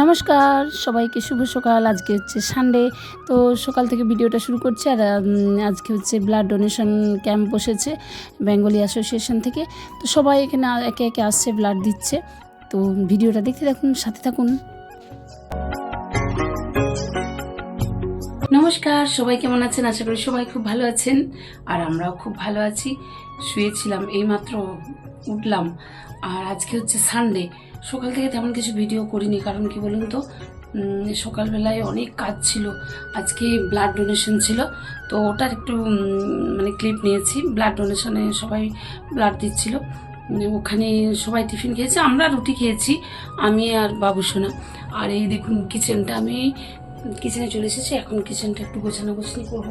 নমস্কার, সবাইকে শুভ সকাল। আজকে হচ্ছে সানডে তো সকাল থেকে ভিডিওটা শুরু করছি আর আজকে হচ্ছে ব্লাড ডোনেশন ক্যাম্প বসেছে বেঙ্গলি অ্যাসোসিয়েশন থেকে। তো সবাই এখানে একে একে আসছে ব্লাড দিচ্ছে। তো ভিডিওটা দেখতে থাকুন, সাথে থাকুন। নমস্কার, সবাই কেমন আছেন? আশা করি সবাই খুব ভালো আছেন আর আমরাও খুব ভালো আছি। শুয়েছিলাম, এইমাত্র উঠলাম। আর আজকে হচ্ছে সানডে সকাল থেকে তেমন কিছু ভিডিও করিনি, কারণ কি বলুন তো সকালবেলায় অনেক কাজ ছিল। আজকে ব্লাড ডোনেশন ছিল, তো ওটার একটু মানে ক্লিপ নিয়েছি। ব্লাড ডোনেশনে সবাই ব্লাড দিচ্ছিল। ওখানে সবাই টিফিন খেয়েছে, আমরা রুটি খেয়েছি, আমি আর বাবু সোনা। আর এই দেখুন কিচেনটা আমি কিচেনে চলে এসেছি, এখন কিচেনটা একটু গোছানো গোছানি করব।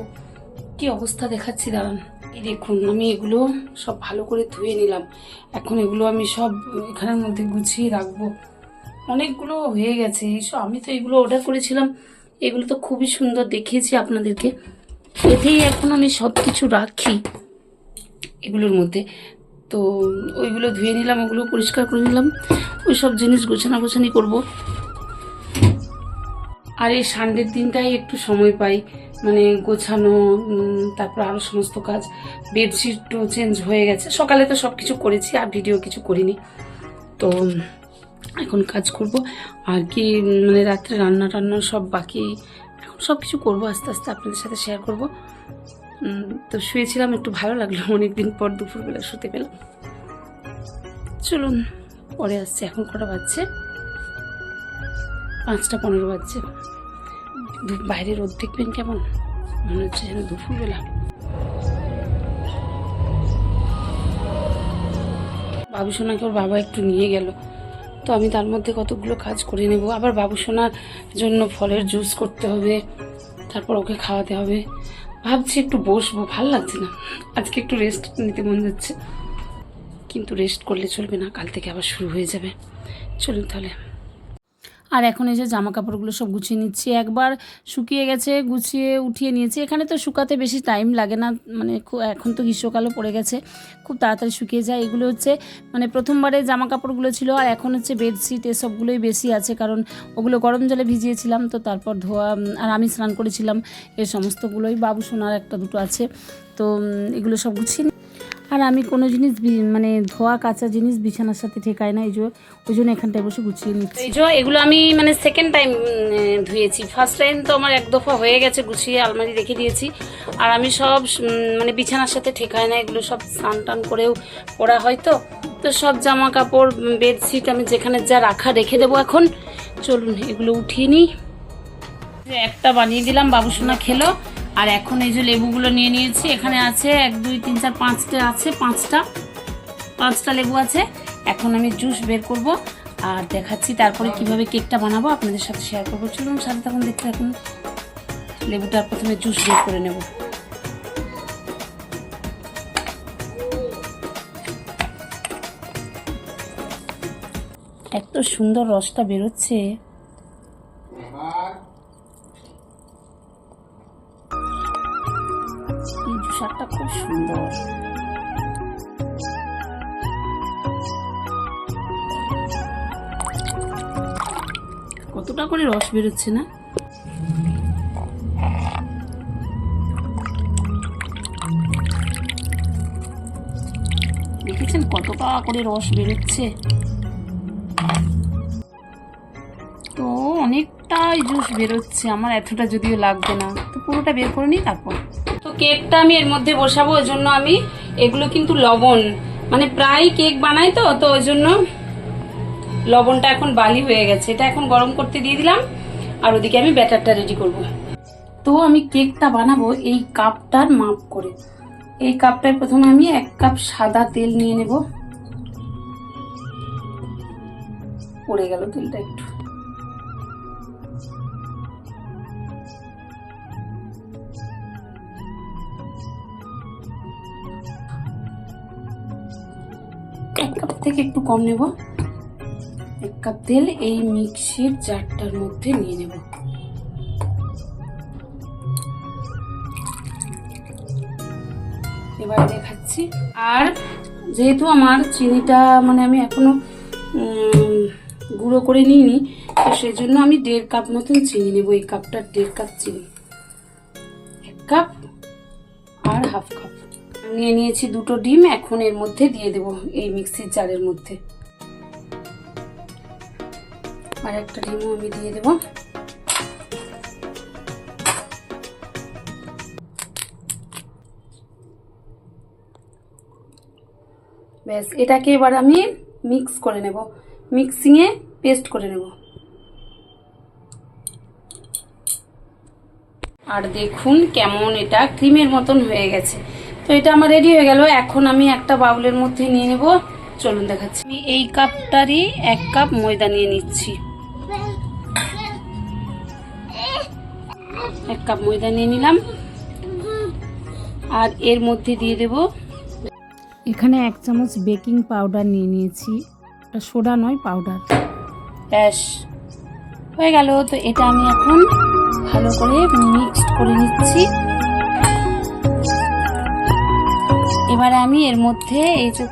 কি অবস্থা দেখাচ্ছি? দাঁড়ান। এই দেখুন, আমি এগুলো সব ভালো করে ধুয়ে নিলাম। এখন এগুলো আমি সব এখানের মধ্যে গুছিয়ে রাখব। অনেকগুলো হয়ে গেছে। এইসব আমি তো এগুলো অর্ডার করেছিলাম। এগুলো তো খুবই সুন্দর দেখিয়েছি আপনাদেরকে। এতেই এখন আমি সব কিছু রাখি এগুলোর মধ্যে। তো ওইগুলো ধুয়ে নিলাম, ওগুলো পরিষ্কার করে নিলাম। ওই সব জিনিস গোছানা গোছানি করব। আর এই সানডের দিনটাই একটু সময় পাই। মানে গোছানো তারপর আরও সমস্ত কাজ। বেডশিটও চেঞ্জ হয়ে গেছে। সকালে তো সব কিছু করেছি, আর ভিডিও কিছু করিনি। তো, এখন কাজ করব। আর কি মানে রাত্রে রান্না টান্না সব বাকি। এখন সব কিছু করব, আস্তে আস্তে আপনাদের সাথে শেয়ার করব। তো শুয়েছিলাম, একটু ভালো লাগল। অনেকদিন পর দুপুরবেলা শুতে পেলাম। চলুন, পরে আসছে। এখন কটা বাজছে? পাঁচটা পনেরো বাজছে। বাইরে রোদ দেখবেন কেমন? মনে হচ্ছে যেন দুপুরবেলা। বাবু সোনাকে ওর বাবা একটু নিয়ে গেল। তো আমি তার মধ্যে কতগুলো কাজ করে নেব। আবার বাবু সোনার জন্য ফলের জুস করতে হবে, তারপর ওকে খাওয়াতে হবে। ভাবছি একটু বসবো, ভালো লাগছে না। আজকে একটু রেস্ট নিতে মন যাচ্ছে। কিন্তু রেস্ট করলে চলবে না, কাল থেকে আবার শুরু হয়ে যাবে। চলুন তাহলে। আর এখন এই যে জামা কাপড়গুলো সব গুছিয়ে নিচ্ছি। একবার শুকিয়ে গেছে, গুছিয়ে উঠিয়ে নিয়েছি। এখানে তো শুকাতে বেশি টাইম লাগে না মানে এখন তো গ্রীষ্মকালও পড়ে গেছে। খুব তাড়াতাড়ি শুকিয়ে যায়। এগুলো হচ্ছে মানে প্রথমবারে জামা কাপড়গুলো ছিল আর এখন হচ্ছে বেডশিট এসবগুলোই বেশি আছে কারণ ওগুলো গরম জলে ভিজিয়েছিলাম, তো তারপর ধোয়া আর আমি স্নান করেছিলাম। এ সমস্তগুলোই বাবু সোনার একটা দুটো আছে। তো এগুলো সব গুছিয়ে আর আমি কোনো জিনিস মানে ধোয়া কাঁচা জিনিস বিছানার সাথে ঠেকাই না, এই যে ওই জন্য এখানটায় বসে গুছিয়ে নিচ্ছি। এই যে এগুলো আমি মানে সেকেন্ড টাইম ধুয়েছি। ফার্স্ট টাইম তো আমার এক দফা হয়ে গেছে, গুছিয়ে আলমারি রেখে দিয়েছি। আর আমি সব মানে বিছানার সাথে ঠেকাই না, এগুলো সব স্নান টান করেও পরা হয় তো। তো সব জামা কাপড় বেডশিট আমি যেখানে যা রাখা রেখে দেবো এখন। চলুন, এগুলো উঠিয়ে নিই। একটা বানিয়ে দিলাম, বাবুসোনা খেলো। আর এখন এই যে লেবুগুলো নিয়ে নিয়েছি, এখানে আছে এক, দুই, তিন, চার, পাঁচটা আছে, পাঁচটা পাঁচটা লেবু আছে। এখন আমি জুস বের করব আর দেখাচ্ছি তারপরে কীভাবে কেকটা বানাবো, আপনাদের সাথে শেয়ার করব। চলুন, সাথে তখন দেখতে এখন লেবুটা প্রথমে জুস বের করে নেব। এত সুন্দর রসটা বেরোচ্ছে। কতটা করে রস বেরোচ্ছে না? দেখেছেন কতটা করে রস বেরোচ্ছে? তো অনেকটাই জুস বেরোচ্ছে, আমার এতটা যদিও লাগবে না। তো পুরোটা বের করে নিই তারপর। তো কেকটা আমি এর মধ্যে বসাবো, ওই জন্য আমি এগুলো কিন্তু লবণ। মানে প্রায় কেক বানাই তো তো ওই জন্য লবণটা এখন বালি হয়ে গেছে। এটা এখন গরম করতে দিয়ে দিলাম, আর ওদিকে আমি ব্যাটারটা রেডি করব। তো আমি কেকটা বানাবো এই কাপটার মাপ করে। এই কাপটায় প্রথমে আমি এক কাপ সাদা তেল নিয়ে নেব। পড়ে গেল তেলটা একটু। এক কাপ থেকে একটু কম নেব। এক কাপ তেল এই মিক্সির জারটার মধ্যে নিয়ে নেব। এবার দেখাচ্ছি। আর যেহেতু আমার চিনিটা মানে আমি এখনও গুঁড়ো করে নিইনি, তো সেই জন্য আমি দেড় কাপ মতন চিনি নেব। এই কাপটার দেড় কাপ চিনি। এক কাপ আর হাফ কাপ। নিয়ে নিয়েছি দুটো ডিম, এখন এর মধ্যে দিয়ে দেব এই মিক্সির জারের মধ্যে। আর একটা ডিমও আমি দিয়ে দেব। ব্যাস, এটাকে এবার আমি মিক্স করে নেব। মিক্সিংয়ে পেস্ট করে নেব। আর দেখুন কেমন এটা ক্রিমের মতন হয়ে গেছে। তো এটা আমার রেডি হয়ে গেল। এখন আমি একটা বাউলের মধ্যে নিয়ে নেব। চলুন দেখাচ্ছি। আমি এই কাপটারই এক কাপ ময়দা নিয়ে নিচ্ছি। এক কাপ ময়দা নিয়ে নিলাম। আর এর মধ্যে দিয়ে দেব। এখানে এক চামচ বেকিং পাউডার নিয়ে নিয়েছি। ওটা সোডা নয় পাউডার। ব্যাস হয়ে গেল। তো এটা আমি এখন ভালো করে মিক্সড করে নিচ্ছি। এবারে আমি এর মধ্যে এই যে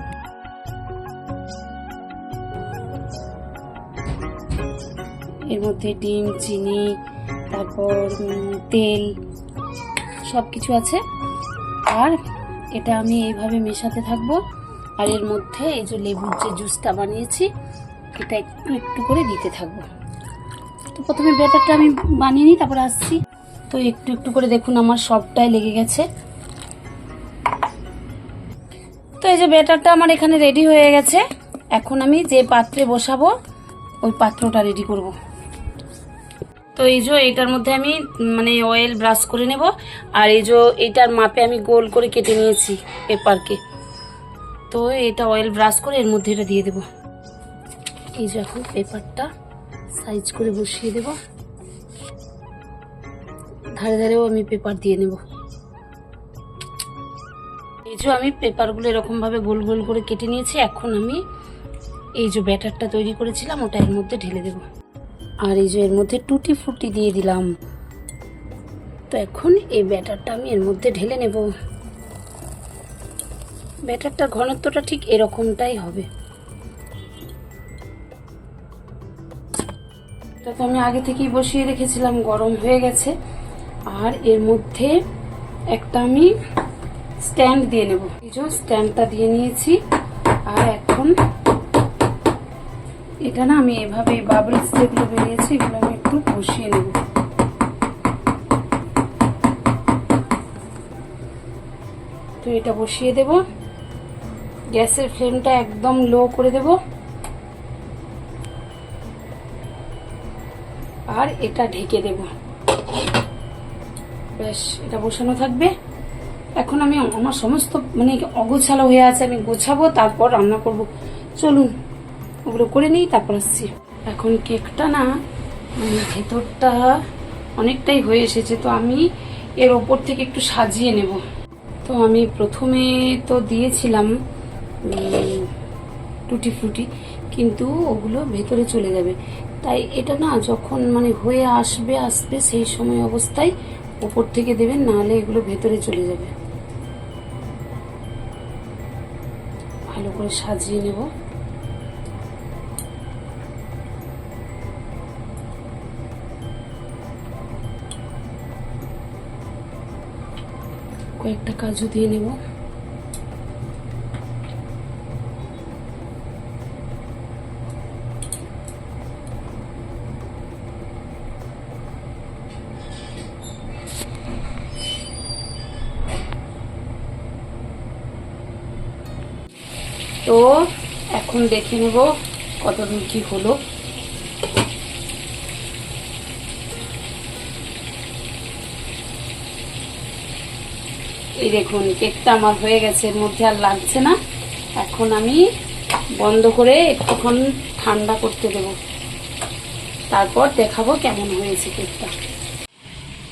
এর মধ্যে ডিম চিনি তারপর তেল সব কিছু আছে। আর এটা আমি এইভাবে মেশাতে থাকব। আর এর মধ্যে এই যে লেবুর যে জুসটা বানিয়েছি, এটা একটু একটু করে দিতে থাকব। তো প্রথমে ব্যাটারটা আমি বানিয়ে নিই, তারপর আসছি। তো একটু একটু করে দেখুন, আমার সবটাই লেগে গেছে। তো এই যে ব্যাটারটা আমার এখানে রেডি হয়ে গেছে। এখন আমি যে পাত্রে বসাবো, ওই পাত্রটা রেডি করব। তো এই যে এটার মধ্যে আমি মানে অয়েল ব্রাশ করে নেব। আর এই যে এটার মাপে আমি গোল করে কেটে নিয়েছি পেপারকে। তো এটা অয়েল ব্রাশ করে এর মধ্যে এটা দিয়ে দেবো। এই যে এখন পেপারটা সাইজ করে বসিয়ে দেব। ধারে ধারেও আমি পেপার দিয়ে নেব। এই যে আমি পেপারগুলো এরকম ভাবে গোল গোল করে কেটে নিয়েছি। এখন আমি এই যে ব্যাটারটা তৈরি করেছিলাম, ওটা এর মধ্যে ঢেলে দেব। আর এই যে এর মধ্যে টুটি ফুটি দিয়ে দিলাম। তো এখন এই ব্যাটারটা আমি এর মধ্যে ঢেলে নেব। ব্যাটারটার ঘনত্বটা ঠিক এরকমটাই হবে। তো আমি আগে থেকেই বসিয়ে রেখেছিলাম, গরম হয়ে গেছে। আর এর মধ্যে একটা আমি স্ট্যান্ড দিয়ে নেব। এই যে স্ট্যান্ডটা দিয়ে নিয়েছি। আর এখন এটা না আমি এভাবে বাবলস যেগুলো বেরিয়েছে, এগুলো আমি একটু বসিয়ে নেব। তো এটা বসিয়ে দেব। গ্যাসের ফ্লেমটা একদম লো করে দেবো। আর এটা ঢেকে দেব। বেশ এটা বসানো থাকবে। এখন আমি আমার সমস্ত মানে অগোছালো হয়ে আছে, আমি গোছাবো, তারপর রান্না করব। চলুন। ওগুলো করে নিই, তারপর আসছি। এখন কেকটা না মানে ভেতরটা অনেকটাই হয়ে এসেছে, তো আমি এর ওপর থেকে একটু সাজিয়ে নেব। তো আমি প্রথমে তো দিয়েছিলাম টুটি ফুটি কিন্তু ওগুলো ভেতরে চলে যাবে। তাই এটা না যখন মানে হয়ে আসবে আসবে সেই সময় অবস্থায় ওপর থেকে দেবেন, নাহলে এগুলো ভেতরে চলে যাবে। ভালো করে সাজিয়ে নেব। কয়েকটা কাজু দিয়ে নেব। তো এখন দেখে নেব কত দূর কি হলো। এই দেখুন, কেকটা আমার হয়ে গেছে, এর মধ্যে আর লাগছে না। এখন আমি বন্ধ করে একটুক্ষণ ঠান্ডা করতে দেব। তারপর দেখাবো কেমন হয়েছে কেকটা।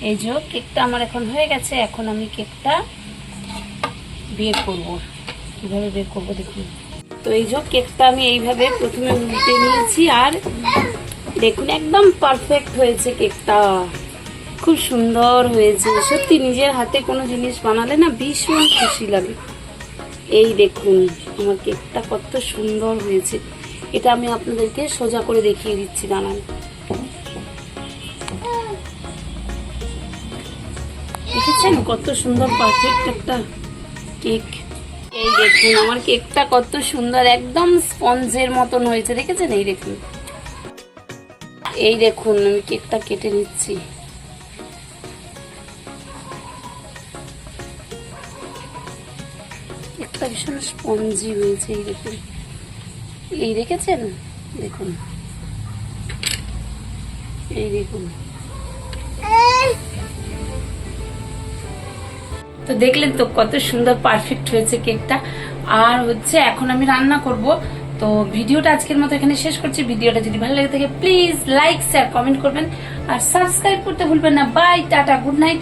এই যে কেকটা আমার এখন হয়ে গেছে, এখন আমি কেকটা বের করব। কীভাবে বের করব দেখুন। তো এই যে কেকটা আমি এইভাবে প্রথমে উল্টে নিয়েছি, আর দেখুন, একদম পারফেক্ট হয়েছে কেকটা। খুব সুন্দর হয়েছে। সত্যি নিজের হাতে কোনো জিনিস বানালে না ভীষণ খুশি লাগে। এই দেখুন, আমার কেকটা কত সুন্দর হয়েছে। এটা আমি আপনাদেরকে সোজা করে দেখিয়ে দিচ্ছি, দাঁড়ান। দেখেছেন কত সুন্দর পারফেক্ট একটা কেক? এই দেখুন, আমার কেকটা কত সুন্দর, একদম স্পঞ্জের মতন হয়েছে। দেখেছেন? এই দেখুন। এই দেখুন, আমি কেকটা কেটে নিচ্ছি। ভীষণ স্পঞ্জি হয়েছে এই দেখুন। এই দেখেছেন? দেখুন। এই দেখুন। তো দেখলেন তো কত সুন্দর পারফেক্ট হয়েছে কেকটা। আর হচ্ছে এখন আমি রান্না করব। তো ভিডিওটা আজকের মতো এখানে শেষ করছি। ভিডিওটা যদি ভালো লাগে থাকে প্লিজ লাইক শেয়ার কমেন্ট করবেন। আর সাবস্ক্রাইব করতে ভুলবেন না। বাই টাটা গুড নাইট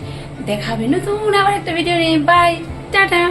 দেখাবে নতুন আবার একটা ভিডিও নিয়ে। Bye tata.